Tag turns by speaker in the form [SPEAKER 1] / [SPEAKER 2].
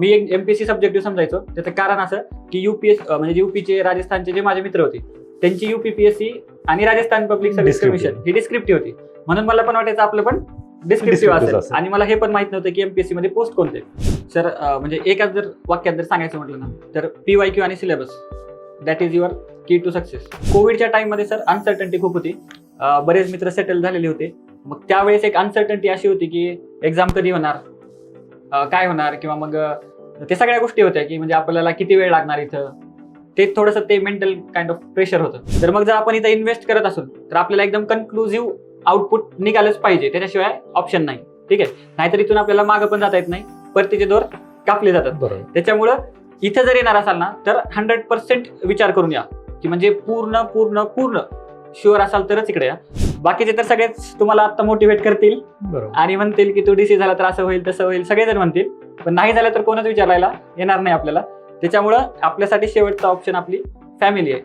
[SPEAKER 1] मी एक MPSC subjective समजायचो. त्याचं कारण असं की युपीएस म्हणजे युपीचे राजस्थानचे जे माझे मित्र होते त्यांची युपीपीएससी आणि राजस्थान पब्लिक सर्व्हिस. कमिशन ही डिस्क्रिप्टिव्ह होती. म्हणून मला पण वाटायचं आपलं पण डिस्क्रिप्टिव्ह असेल. आणि मला हे पण माहीत नव्हतं की एमपीएससी मध्ये पोस्ट कोणते. सर म्हणजे एकाच जर वाक्यात जर सांगायचं म्हटलं ना तर पी वाय क्यू आणि syllabus that is your key to success कोविडच्या टाइममध्ये सर अनसर्टन्टी खूप होती. बरेच मित्र सेटल झालेले होते. मग त्यावेळेस एक अनसर्टन्टी अशी होती की एक्झाम कधी होणार? काय होणार? किंवा मग ते सगळ्या गोष्टी होत्या की म्हणजे आपल्याला किती वेळ लागणार इथं? ते थोडंसं ते मेंटल काइंड ऑफ प्रेशर होतं. तर मग जर आपण इथं इन्व्हेस्ट करत असू तर आपल्याला एकदम कन्क्लुझिव्ह आउटपुट निघालंच पाहिजे. त्याच्याशिवाय ऑप्शन नाही. ठीक आहे? नाहीतर इथून आपल्याला मागं पण जाता येत नाही. परतीचे दोर कापले जातात. त्याच्यामुळं इथं जर येणार असाल ना तर हंड्रेड पर्सेंट विचार करून या. की म्हणजे पूर्ण पूर्ण पूर्ण. शुअर असाल तरच इकडे या. बाकीचे तर सगळेच तुम्हाला आता मोटिवेट करतील.
[SPEAKER 2] बरोबर.
[SPEAKER 1] आणि म्हणतील की तू डीसी झाला तर असं होईल तसं होईल सगळेजण म्हणतील. पण नाही झालं तर कोणच विचारायला येणार नाही आपल्याला. त्याच्यामुळं आपल्यासाठी शेवटचा ऑप्शन आपली फॅमिली आहे.